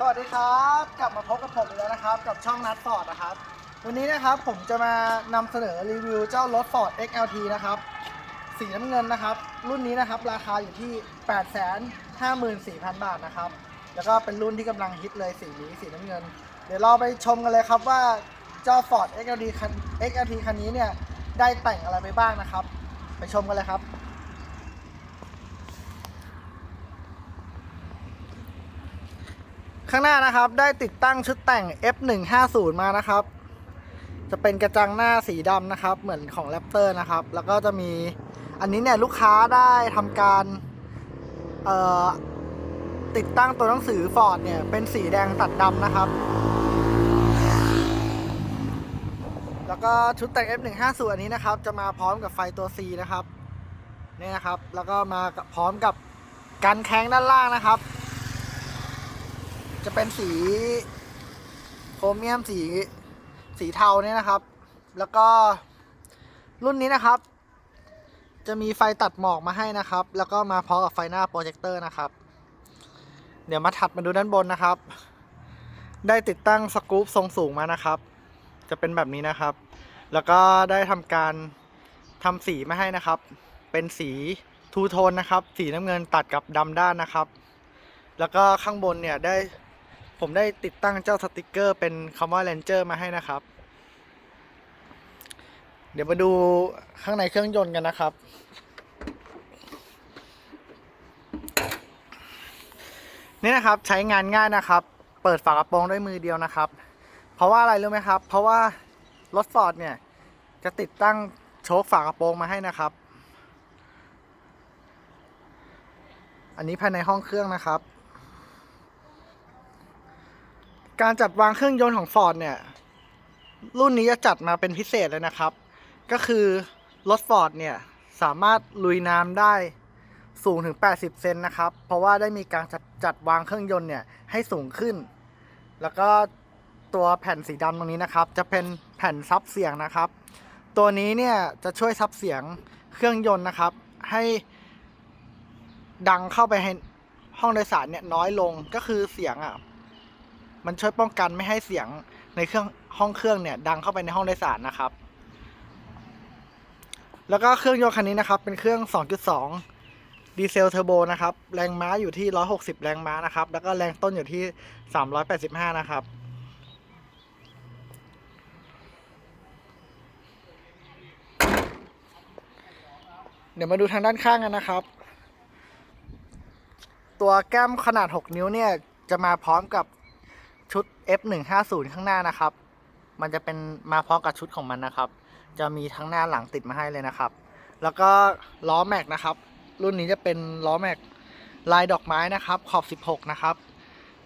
สวัสดีครับ กลับมาพบกับผมอีกแล้วนะครับ กับช่องนัดฟอร์ดนะครับ วันนี้นะครับผมจะมานำเสนอรีวิวเจ้ารถ Ford XLT นะครับ สีน้ำเงินนะครับ รุ่นนี้นะครับราคาอยู่ที่ 854,000 บาทนะครับ แล้วก็เป็นรุ่นที่กำลังฮิตเลยสีนี้สีน้ำเงิน เดี๋ยวเราไปชมกันเลยครับว่าเจ้า Ford XLT คัน XLT คันนี้เนี่ยได้แต่งอะไรไปบ้างนะครับ ไปชมกันเลยครับ ข้างหน้านะครับได้ติดตั้งชุดแต่ง F150 มานะครับ จะเป็นกระจังหน้าสีดำนะครับ เหมือนของ Raptor นะครับ แล้วก็จะมีอันนี้เนี่ยลูกค้าได้ทำการติดตั้งตัวหนังสือ Ford เนี่ยเป็นสีแดงตัดดำนะครับ แล้วก็ชุดแต่ง F150 อันนี้นะครับ จะมาพร้อมกับไฟตัว C นะครับนี่นะครับ แล้วก็มาพร้อมกับกันแข้งด้านล่างนะครับ จะเป็นสีโครเมียมสีสีเทาเนี่ยนะครับ แล้วก็รุ่นนี้นะครับ จะมีไฟตัดหมอกมาให้นะครับ แล้วก็มาพร้อมกับไฟหน้าโปรเจคเตอร์นะครับ เดี๋ยวมาถัดมาดูด้านบนนะครับ ได้ติดตั้งสกู๊ปทรงสูงมานะครับ จะเป็นแบบนี้นะครับ แล้วก็ได้ทำการทำสีมาให้นะครับ เป็นสีทูโทนนะครับ สีน้ำเงินตัดกับดำด้านนะครับ แล้วก็ข้างบนเนี่ยได้ ผมได้ติดตั้งเจ้าสติกเกอร์เป็นคำว่า Ranger มาให้นะครับ เดี๋ยวมาดูข้างในเครื่องยนต์กันนะครับ นี่นะครับใช้งานง่ายนะครับ เปิดฝากระโปรงด้วยมือเดียวนะครับ เพราะว่าอะไรรู้ไหมครับ เพราะว่ารถฟอร์ดเนี่ย จะติดตั้งโชคฝากระโปรงมาให้นะครับ อันนี้ภายในห้องเครื่องนะครับ การจัดวางเครื่องยนต์ของ Ford เนี่ย รุ่นนี้จะจัดมาเป็นพิเศษเลยนะครับ ก็คือรถ Ford เนี่ย สามารถลุยน้ำได้สูงถึง 80 เซนนะครับ เพราะว่าได้มีการจัดจัดวางเครื่องยนต์เนี่ยให้สูงขึ้น แล้วก็ตัวแผ่นสีดำตรงนี้นะครับ จะเป็นแผ่นซับเสียงนะครับ ตัวนี้เนี่ยจะช่วยซับเสียงเครื่องยนต์นะครับ ให้ดังเข้าไปให้ห้องโดยสารเนี่ยน้อยลงก็คือเสียงอะ มันช่วยป้องกันไม่ให้เสียงในเครื่องห้องเครื่องเนี่ยดังเข้าไปในห้องโดยสารนะครับ แล้วก็เครื่องยนต์คันนี้นะครับ เป็นเครื่อง 2.2 ดีเซลเทอร์โบนะครับ แรงม้าอยู่ที่ 160 แรงม้านะครับ แล้วก็แรงต้นอยู่ที่ 385 นะครับเดี๋ยวมาดูทางด้านข้างกันนะครับ ตัวแก้มขนาด 6 นิ้วเนี่ย จะมาพร้อมกับ ชุด F150 ข้างหน้านะครับ มันจะเป็นมาพร้อมกับชุดของมันนะครับ จะมีทั้งหน้าหลังติดมาให้เลยนะครับ แล้วก็ล้อแม็กนะครับ รุ่นนี้จะเป็นล้อแม็กลายดอกไม้นะครับขอบ 16 นะครับ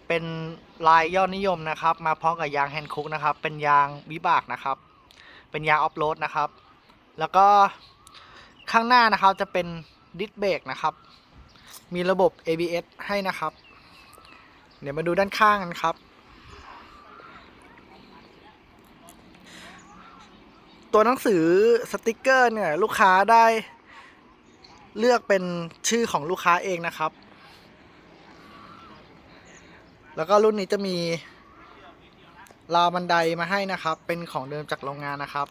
เป็นลายยอดนิยมนะครับ มาพร้อมกับยางแฮนด์คุกนะครับ เป็นยางวิบากนะครับ เป็นยางออฟโรดนะครับ แล้วก็ข้างหน้านะครับจะเป็นดิสเบรกนะครับ มีระบบ ABS ให้นะครับ เดี๋ยวมาดูด้านข้างกันครับ ตัวหนังสือสติกเกอร์เนี่ยลูกค้าได้เลือกเป็นชื่อของลูกค้าเองนะครับ แล้วก็รุ่นนี้จะมีราวบันไดมาให้นะครับ เป็นของเดิมจากโรงงานนะครับ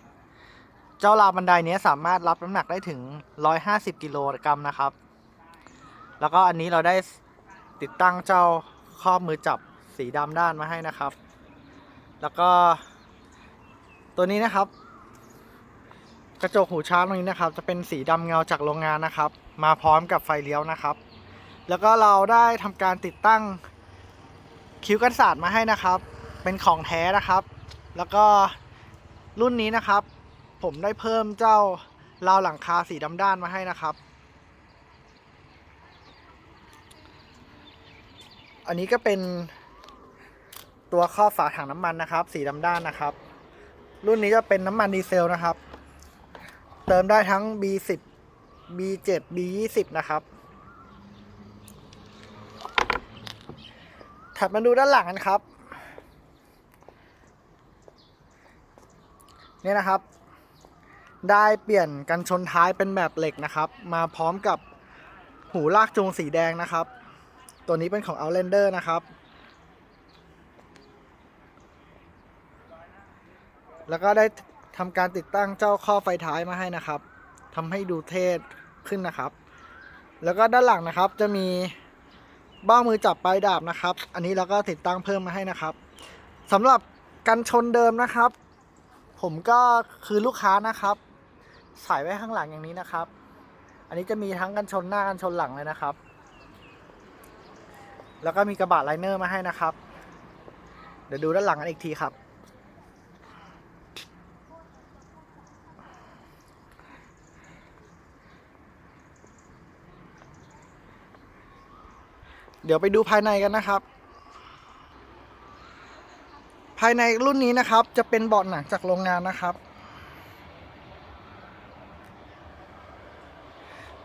เจ้าราวบันไดนี้สามารถรับน้ำหนักได้ถึง 150 กิโลกรัมนะครับ แล้วก็อันนี้เราได้ติดตั้งเจ้าครอบมือจับสีดำด้านมาให้นะครับ แล้วก็ตัวนี้นะครับ กระจกหูช้างตรงนี้นะครับ จะเป็นสีดำเงาจากโรงงานนะครับ มาพร้อมกับไฟเลี้ยวนะครับ แล้วก็เราได้ทำการติดตั้งคิ้วกันศาสตร์มาให้นะครับ เป็นของแท้นะครับ แล้วก็รุ่นนี้นะครับ ผมได้เพิ่มเจ้าราวหลังคาสีดำด้านมาให้นะครับ อันนี้ก็เป็นตัวครอบฝาถังน้ำมันนะครับ สีดำด้านนะครับ รุ่นนี้จะเป็นน้ำมันดีเซลนะครับ เติมได้ทั้ง B10 B7 B20 นะครับ ถัดมาดูด้านหลังกันครับ เนี่ยนะครับ ได้เปลี่ยนกันชนท้ายเป็นแบบเหล็กนะครับ มาพร้อมกับหูลากจูงสีแดงนะครับ ตัวนี้เป็นของ Outlander นะครับแล้วก็ได้ ทำการติดตั้งเจ้าข้อไฟท้ายมาให้นะครับทำให้ดูเท่ขึ้นนะครับ แล้วก็ด้านหลังนะครับจะมีเบ้ามือจับปลายดาบนะครับ อันนี้เราก็ติดตั้งเพิ่มมาให้นะครับสำหรับกันชนเดิมนะครับ ผมก็คือลูกค้านะครับใส่ไว้ข้างหลังอย่างนี้นะครับ อันนี้จะมีทั้งกันชนหน้ากันชนหลังเลยนะครับ แล้วก็มีกระบะไลเนอร์มาให้นะครับ เดี๋ยวดูด้านหลังกันอีกทีครับ เดี๋ยวไปดูภายในกันนะครับ ภายในรุ่นนี้นะครับจะเป็นเบาะหนังจากโรงงานนะครับ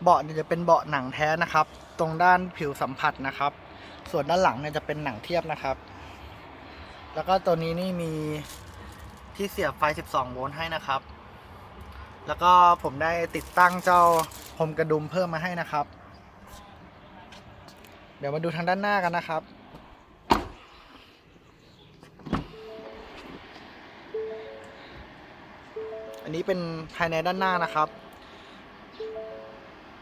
เบาะเนี่ยจะเป็นเบาะหนังแท้นะครับ ตรงด้านผิวสัมผัสนะครับ ส่วนด้านหลังเนี่ยจะเป็นหนังเทียบนะครับ แล้วก็ตัวนี้นี่มีที่เสียบไฟ 12 โวลต์ให้นะครับ แล้วก็ผมได้ติดตั้งเจ้าพรมกระดุมเพิ่มมาให้นะครับ เดี๋ยวมาดูทางด้านหน้ากันนะครับ อันนี้เป็นภายในด้านหน้านะครับ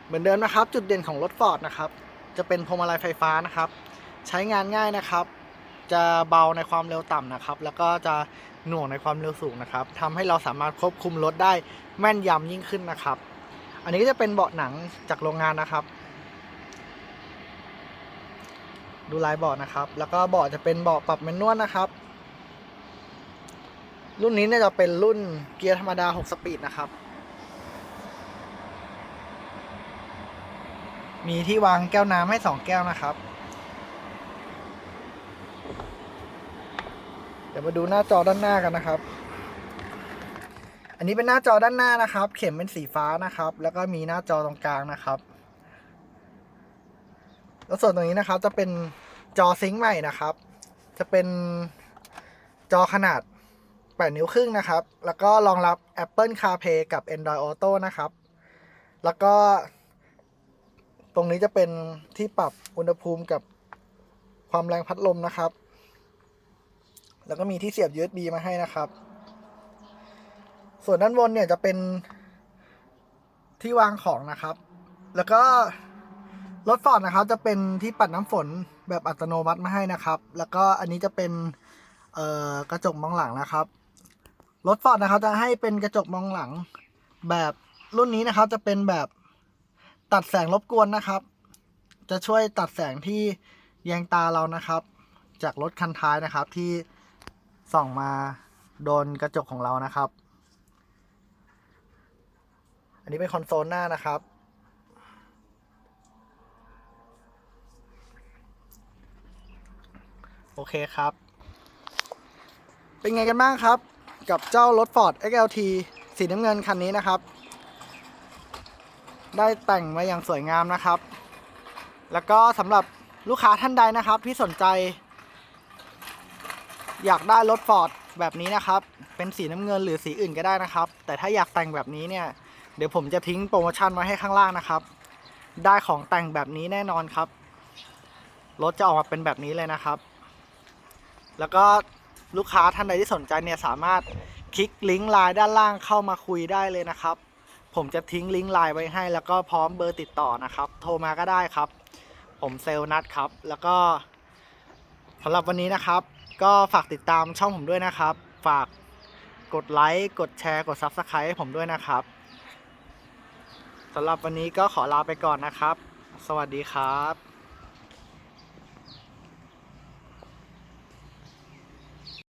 เหมือนเดิมนะครับ จุดเด่นของรถฟอร์ดนะครับ จะเป็นพวงมาลัยไฟฟ้านะครับ ใช้งานง่ายนะครับ จะเบาในความเร็วต่ำนะครับ แล้วก็จะหน่วงในความเร็วสูงนะครับทำให้เราสามารถควบคุมรถได้แม่นยำยิ่งขึ้นนะครับ อันนี้ก็จะเป็นเบาะหนังจากโรงงานนะครับ ดูลายเบาะนะครับ แล้วก็เบาะจะเป็นเบาะปรับแมนนวลนะครับ รุ่นนี้เนี่ยจะเป็นรุ่นเกียร์ธรรมดา 6 สปีดนะครับ มีที่วางแก้วน้ำให้ 2 แก้วนะครับ เดี๋ยวมาดูหน้าจอด้านหน้ากันนะครับ อันนี้เป็นหน้าจอด้านหน้านะครับ เข็มเป็นสีฟ้านะครับ แล้วก็มีหน้าจอตรงกลางนะครับ แล้วส่วนตรงนี้นะครับจะเป็นจอซิงค์ใหม่นะครับ จะเป็นจอขนาด 8 นิ้วครึ่งนะครับ แล้วก็รองรับ Apple CarPlay กับ Android Auto นะครับ แล้วก็ ตรงนี้จะเป็นที่ปรับอุณหภูมิกับความแรงพัดลมนะครับ แล้วก็มีที่เสียบ USB มาให้นะครับ ส่วนด้านบนเนี่ยจะเป็นที่วางของนะครับ แล้วก็ รถฟอร์ดนะครับจะเป็นที่ปัดน้ำฝนแบบอัตโนมัติมาให้นะครับ แล้วก็อันนี้จะเป็นเอ่อกระจกมองหลังนะครับรถฟอร์ดนะครับจะให้เป็นกระจกมองหลัง แบบรุ่นนี้นะครับจะเป็นแบบตัดแสงรบกวนนะครับ จะช่วยตัดแสงที่แยงตาเรานะครับ จากรถคันท้ายนะครับที่ส่องมาโดนกระจกของเรานะครับ อันนี้เป็นคอนโซลหน้านะครับ โอเคครับ เป็นไงกันบ้างครับ กับเจ้ารถ Ford XLT สีน้ำเงินคันนี้นะครับ ได้แต่งมาอย่างสวยงามนะครับ แล้วก็สำหรับลูกค้าท่านใดนะครับที่สนใจ อยากได้รถ Ford แบบนี้นะครับ เป็นสีน้ำเงินหรือสีอื่นก็ได้นะครับ แต่ถ้าอยากแต่งแบบนี้เนี่ยเดี๋ยวผมจะทิ้งโปรโมชั่นไว้ให้ข้างล่างนะครับ ได้ของแต่งแบบนี้แน่นอนครับ รถจะออกมาเป็นแบบนี้เลยนะครับ แล้วก็ลูกค้าท่านใดที่สนใจเนี่ยสามารถคลิกลิงก์ไลน์ด้านล่างเข้ามาคุยได้เลยนะครับ ผมจะทิ้งลิงก์ไลน์ไว้ให้ แล้วก็พร้อมเบอร์ติดต่อนะครับ โทรมาก็ได้ครับ ผมเซลล์นัดครับ แล้วก็สำหรับวันนี้นะครับ ก็ฝากติดตามช่องผมด้วยนะครับ ฝากกดไลค์กดแชร์กด Subscribe ให้ผมด้วยนะครับสำหรับวันนี้ก็ขอลาไปก่อนนะครับ สวัสดีครับ